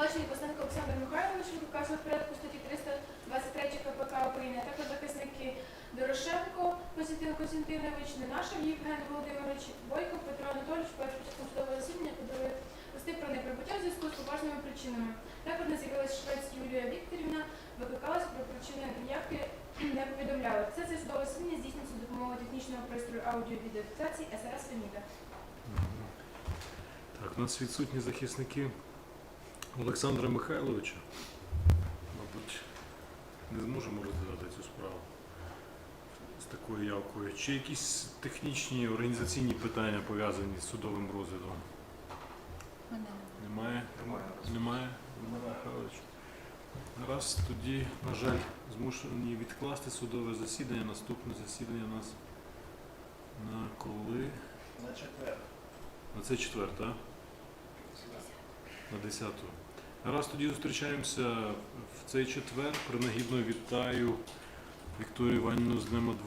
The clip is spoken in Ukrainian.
Оплачені Басенко Олександр Михайлович від указу порядку статті 323 КПК України, а також захисники Дорошенко Костянтин Костянтинович, не Ненашев Євген Володимирович, Бойко, Петро Анатолійович, першого судового засідання подали листи про неприбуття в зв'язку з поважними причинами. Також не з'явилася швець Юлія Вікторівна, викликалась про причини ніякі не повідомляли. Це це судове засідання здійснюється за допомогою технічного пристрою аудіо-відеофіксації СРС Феміда. Так, у нас відсутні захисники. Олександра Михайловича. Мабуть, не зможемо розглядати цю справу з такою явкою. Чи якісь технічні організаційні питання пов'язані з судовим розглядом? Немає? Немає, Володимир Михайлович. Раз тоді, на жаль, змушені відкласти судове засідання. Наступне засідання у нас на коли? На четвер. На це четвер, так? На 10. Раз тоді зустрічаємося в цей четвер. Принагідно вітаю Вікторію Іванівну з Днем адвоката.